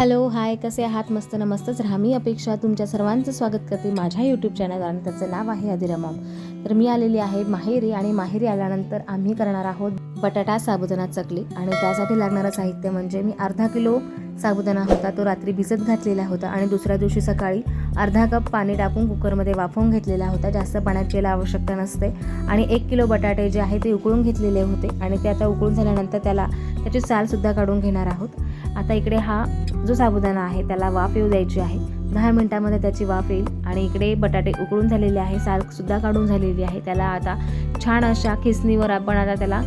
Hello hi कसे आहात? मस्त नमस्तच राहा. मी अपेक्षा तुमच्या सर्वांचं स्वागत करते माझ्या यूट्यूब चॅनल आणि त्याचं नाव आहे अधिरमॉम तर मी आलेली आहे माहेरी आणि माहेरी आल्यानंतर आम्ही करणार आहोत बटाटा साबुदाणा चकली. आणि त्यासाठी लागणारं साहित्य म्हणजे मी अर्धा किलो साबुदाणा होता तो रात्री भिजत घातलेला होता आणि दुसऱ्या दिवशी सकाळी अर्धा कप पाणी टाकून कुकरमध्ये वाफवून घेतलेला होता. जास्त पाण्याची याला आवश्यकता नसते आणि एक किलो बटाटे जे आहे ते उकळून घेतलेले होते आणि ते आता उकळून झाल्यानंतर त्याला त्याची सालसुद्धा काढून घेणार आहोत. आता इकडे हा जो साबुदाणा आहे त्याला वाफ येऊ द्यायची आहे. दहा मिनटामध्ये त्याची वाफ येईल आणि इकडे बटाटे उकळून झालेले आहे सालसुद्धा काढून झालेली आहे. त्याला आता छान अशा खिसणीवर आपण आता त्याला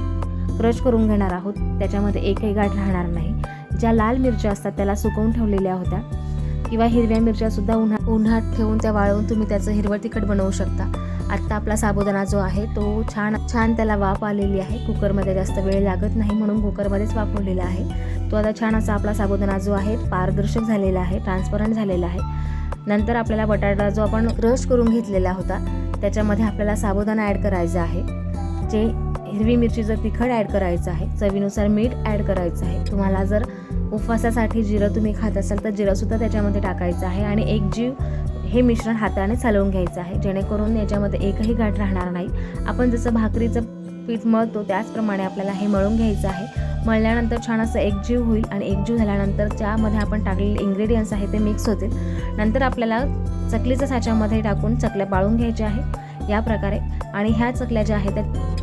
क्रश करून घेणार आहोत. त्याच्यामध्ये एकही गाठ राहणार नाही. ज्या लाल मिरच्या असतात त्याला सुकवून ठेवलेल्या होत्या किंवा हिरव्या मिरच्यासुद्धा उन्हा उन्हात ठेवून त्या वाळवून तुम्ही त्याचं हिरवं तिखट बनवू शकता. आत्ता आपला साबुदाणा जो आहे तो छान छान त्याला वाफ आलेली आहे. कुकरमध्ये जास्त वेळ लागत नाही म्हणून कुकरमध्येच वापरलेला आहे. तो आता छान असा आपला साबुदाणा जो आहे पारदर्शक झालेला आहे ट्रान्सपरंट झालेला आहे. नंतर आपल्याला बटाटा जो आपण क्रश करून घेतलेला होता त्याच्यामध्ये आपल्याला साबुदाणा ॲड करायचा आहे. जे हिरवी मिरचीचं तिखट ॲड करायचं आहे चवीनुसार मीठ ॲड करायचं आहे. तुम्हाला जर उपवासासाठी जिरं तुम्ही खात असाल तर जिरंसुद्धा त्याच्यामध्ये टाकायचं आहे आणि एक जीव हे मिश्रण हाताने चालवून घ्यायचं आहे. जेणेकरून याच्यामध्ये एकही गाठ राहणार नाही. आपण जसं भाकरीचं पीठ मळतो त्याचप्रमाणे आपल्याला हे मळून घ्यायचं आहे. मळल्यानंतर छान असं एकजीव होईल आणि एकजीव झाल्यानंतर त्यामध्ये आपण टाकलेले इन्ग्रेडियंट्स आहे ते मिक्स होतील. नंतर आपल्याला चकलीच्या साच्यामध्ये टाकून चकल्या पाळून घ्यायच्या आहे. या प्रकारे. आणि ह्या चकल्या ज्या आहेत त्या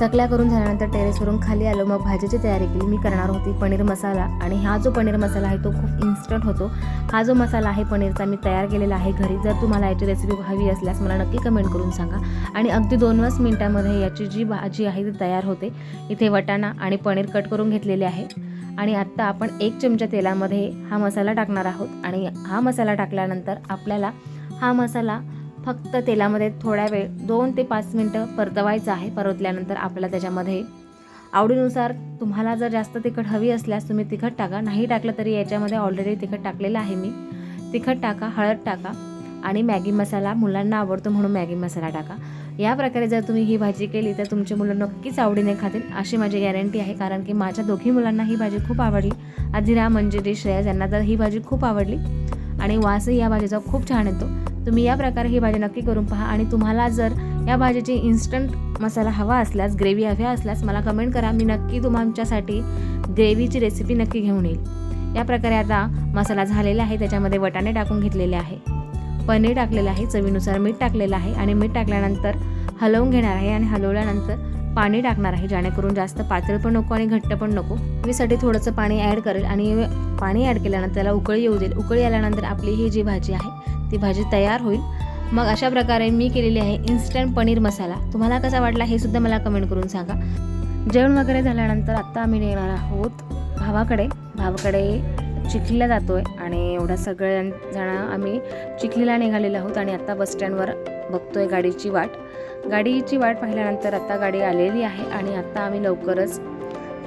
चकल्या करून झाल्यानंतर टेरेसवरून खाली आलो. मग भाजीची तयारी केली. मी करणार होती पनीर मसाला. आणि हा जो पनीर मसाला आहे तो खूप इन्स्टंट होतो. हा जो मसाला आहे पनीरचा मी तयार केलेला आहे घरी. जर तुम्हाला याची रेसिपी हवी असल्यास मला नक्की कमेंट करून सांगा. आणि अगदी दोनच मिनटामध्ये याची जी भाजी आहे ती तयार होते. इथे वटाणा आणि पनीर कट करून घेतलेले आहे. आणि आत्ता आपण एक चमचा तेलामध्ये हा मसाला टाकणार आहोत. आणि हा मसाला टाकल्यानंतर आपल्याला हा मसाला फक्त तेलामध्ये थोड्या वेळ दोन ते पाच मिनटं परतवायचं आहे. परतल्यानंतर आपल्याला त्याच्यामध्ये आवडीनुसार तुम्हाला जर जास्त तिखट हवी असल्यास तुम्ही तिखट टाका. नाही टाकलं तरी याच्यामध्ये ऑलरेडी तिखट टाकलेलं आहे मी. तिखट टाका हळद टाका आणि मॅगी मसाला मुलांना आवडतो म्हणून मॅगी मसाला टाका. या प्रकारे जर तुम्ही ही भाजी केली तर तुमची मुलं नक्कीच आवडीने खातील अशी माझी गॅरंटी आहे. कारण की माझ्या दोघी मुलांना ही भाजी खूप आवडली. अधिरा म्हणजे जे श्रेयस यांना तर ही भाजी खूप आवडली. आणि वासही या भाजीचा खूप छान येतो. तुम्ही या प्रकारे ही भाजी नक्की करून पहा आणि तुम्हाला जर या भाजीची इन्स्टंट मसाला हवा असल्यास ग्रेव्ही हव्या असल्यास मला कमेंट करा. मी नक्की तुमच्यासाठी ग्रेव्हीची रेसिपी नक्की घेऊन येईल. या प्रकारे आता मसाला झालेला आहे. त्याच्यामध्ये वटाणे टाकून घेतलेले आहे. पनीर टाकलेलं आहे. चवीनुसार मीठ टाकलेलं आहे आणि मीठ टाकल्यानंतर हलवून घेणार आहे आणि हलवल्यानंतर पाणी टाकणार आहे. जेणेकरून जास्त पातळ पण नको आणि घट्ट पण नको. मीसाठी थोडंसं पाणी ॲड करेल आणि पाणी ॲड केल्यानंतर त्याला उकळी येऊ देईल. उकळी आल्यानंतर आपली ही जी भाजी आहे ती भाजी तयार होईल. मग अशा प्रकारे मी केलेली आहे इन्स्टंट पनीर मसाला. तुम्हाला कसा वाटला हे सुद्धा मला कमेंट करून सांगा. जेवण वगैरे झाल्यानंतर आत्ता आम्ही निघणार आहोत भावाकडे. भावाकडे चिखलीला जातो आहे आणि एवढ्या सगळ्याजण आम्ही चिखलीला निघालेलो आहोत आणि आत्ता बसस्टँडवर बघतो आहे गाडीची वाट. गाडीची वाट पाहिल्यानंतर आत्ता गाडी आलेली आहे आणि आत्ता आम्ही लवकरच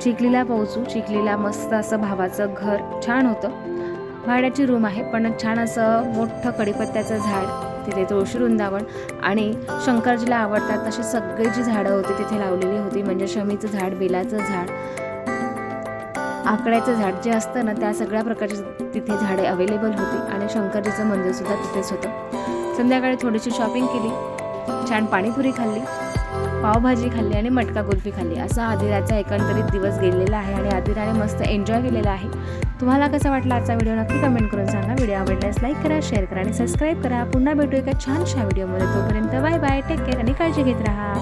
चिखलीला पोहोचू. चिखलीला मस्त असं भावाचं घर छान होतं. भाड्याची रूम आहे पण छान असं मोठं कडीपत्त्याचं झाड तिथे तुळशी वृंदावन आणि शंकरजीला आवडतात तशी सगळी जी झाडं होती तिथे लावलेली होती म्हणजे शमीचं झाड बेलाचं झाड आकड्याचं झाड जे असतं ना त्या सगळ्या प्रकारची तिथे झाडे अवेलेबल होती आणि शंकरजीचं मंदिरसुद्धा तिथेच होतं. संध्याकाळी थोडीशी शॉपिंग केली. छान पाणीपुरी खाल्ली पावभाजी खाल्ली आणि मटका कुल्फी खाल्ली. असा आदिराचा एकंदरीत दिवस गेलेला आहे आणि आदिराने मस्त एन्जॉय केलेला आहे. तुम्हाला कसं वाटला आजचा व्हिडिओ नक्की कमेंट करून सांगा. व्हिडिओ आवडल्यास लाईक करा शेअर करा आणि सबस्क्राईब करा. पुन्हा भेटू एका छानशा व्हिडिओमध्ये तोपर्यंत बाय बाय टेक केअर आणि काळजी घेत राहा.